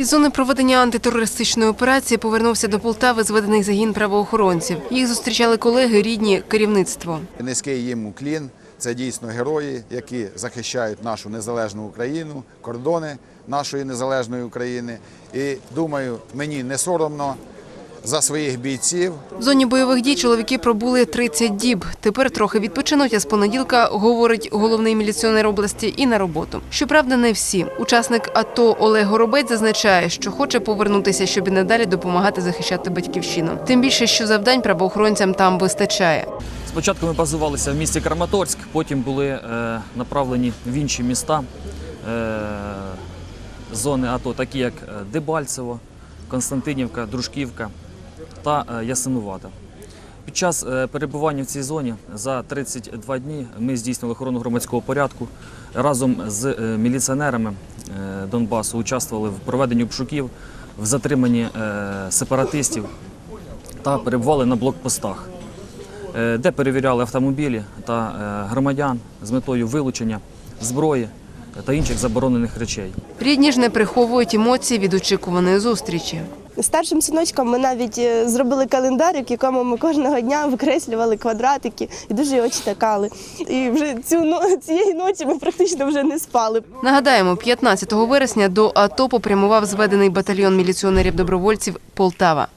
Із зони проведення антитерористичної операції повернувся до Полтави зведений загін правоохоронців. Їх зустрічали колеги, рідні, керівництво. Низький їм уклін. Це дійсно герої, які захищають нашу незалежну Україну, кордони нашої незалежної України. І думаю, мені не соромно за своїх бійців, В зоні бойових дій чоловіки пробули 30 діб. Тепер трохи відпочинуть, а з понеділка, говорить головний міліціонер області, і на роботу. Щоправда, не всі. Учасник АТО Олег Горобець зазначає, що хоче повернутися, щоб і надалі допомагати захищати батьківщину. Тим більше, що завдань правоохоронцям там вистачає. Спочатку ми базувалися в місті Краматорськ, потім були е, направлені в інші міста е, зони АТО, такі як е, Дебальцево, Константинівка, Дружківка та е, Ясинувата. Під час е, перебування в цій зоні за 32 дні ми здійснили охорону громадського порядку разом з е, міліціонерами Донбасу, участвували в проведенні обшуків, в затриманні сепаратистів та перебували на блокпостах де перевіряли автомобілі та громадян з метою вилучення зброї та інших заборонених речей. Рідні ж не приховують емоцій від очікуваної зустрічі. Старшим синочкам ми навіть е, зробили календарик, якому ми кожного дня викреслювали квадратики і дуже його читакали. І вже цю цієї ночі ми практично вже не спали. Нагадаємо, 15 вересня до АТО попрямував зведений батальйон міліціонерів-добровольців Полтава.